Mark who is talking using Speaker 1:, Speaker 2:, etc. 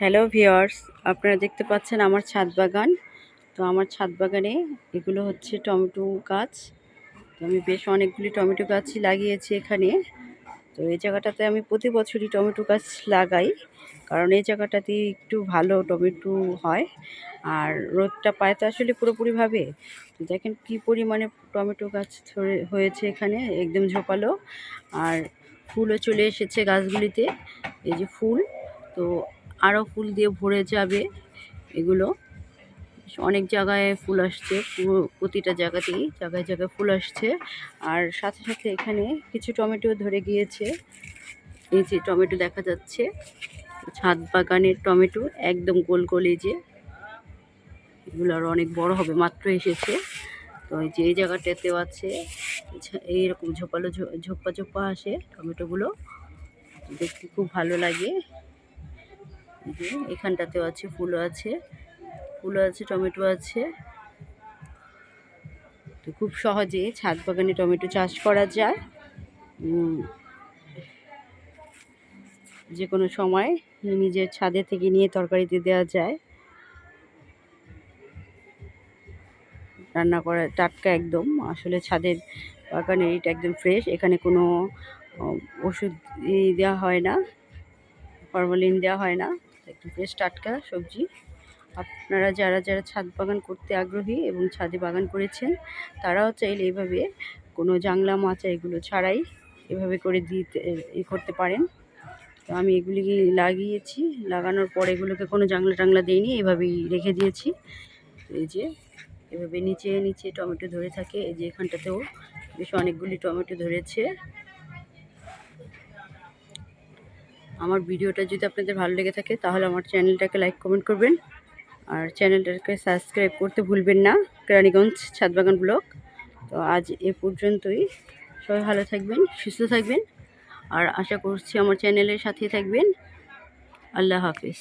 Speaker 1: Hello viewers আপনারা দেখতে পাচ্ছেন আমার ছাদ বাগান। তো আমার ছাদ বাগানে এগুলো হচ্ছে টমেটো গাছ। তো আমি বেশ অনেকগুলি টমেটো গাছই লাগিয়েছি এখানে। তো এই জায়গাটাতে আমি প্রতি বছরই টমেটো গাছ লাগাই, কারণ এই জায়গাটাতে একটু ভালো টমেটো হয়। আর রোদটা পায় তো আসলে পুরোপুরিভাবে। তো দেখেন কী পরিমাণে টমেটো গাছ হয়েছে এখানে, একদম ঝোপালো। আর ফুলও চলে এসেছে গাছগুলিতে, এই যে ফুল। তো আরও ফুল দিয়ে ভরে যাবে এগুলো। অনেক জায়গায় ফুল আসছে, পুরো প্রতিটা জায়গাতেই জায়গায় জায়গায় ফুল আসছে। আর সাথে সাথে এখানে কিছু টমেটো ধরে গিয়েছে। এই যে টমেটো দেখা যাচ্ছে, ছাদ বাগানের টমেটো একদম গোল গোল, এই যে এগুলো আরও অনেক বড় হবে, মাত্র এসেছে। তো এই যে এই জায়গাটাতেও আছে, এইরকম ঝোপালো ঝোপা ঝোপা আসে টমেটোগুলো। দেখতে খুব ভালো লাগে। যে এখানটাতেও আছে, ফুলও আছে ফুলও আছে, টমেটো আছে। তো খুব সহজে ছাদ বাগানে টমেটো চাষ করা যায়। যে কোনো সময় নিজের ছাদে থেকে নিয়ে তরকারিতে দেওয়া যায়। রান্না করা টাটকা একদম, আসলে ছাদের বাগানের এটা একদম ফ্রেশ এখানে কোনো ওষুধ দেওয়া হয় না, ফরমালিন দেওয়া হয় না। ফ্রেশ টাটকা সবজি, আপনারা যারা যারা ছাদ বাগান করতে আগ্রহী এবং ছাদে বাগান করেছেন, তারাও চাইলে এভাবে কোনো জাংলা, মাচা এগুলো ছাড়াই এভাবে করে দিতে ই করতে পারেন। তো আমি এগুলি লাগিয়েছি, লাগানোর পর এগুলোকে কোনো জাংলা টাংলা দিইনি, এভাবেই রেখে দিয়েছি। এই যে, এভাবে নিচে নিচে টমেটো ধরে থাকে, এই যে এখানটাতেও বেশ অনেকগুলি টমেটো ধরেছে। আমার ভিডিওটা যদি আপনাদের ভালো লেগে থাকে, তাহলে আমার চ্যানেলটাকে লাইক কমেন্ট করবেন। আর চ্যানেলটাকে সাবস্ক্রাইব করতে ভুলবেন না। কেরানীগঞ্জ ছাদবাগান ব্লগ। তো আজ এ পর্যন্তই। সবাই ভালো থাকবেন, সুস্থ থাকবেন। আর আশা করছি আমার চ্যানেলের সাথেই থাকবেন। আল্লাহ হাফিজ।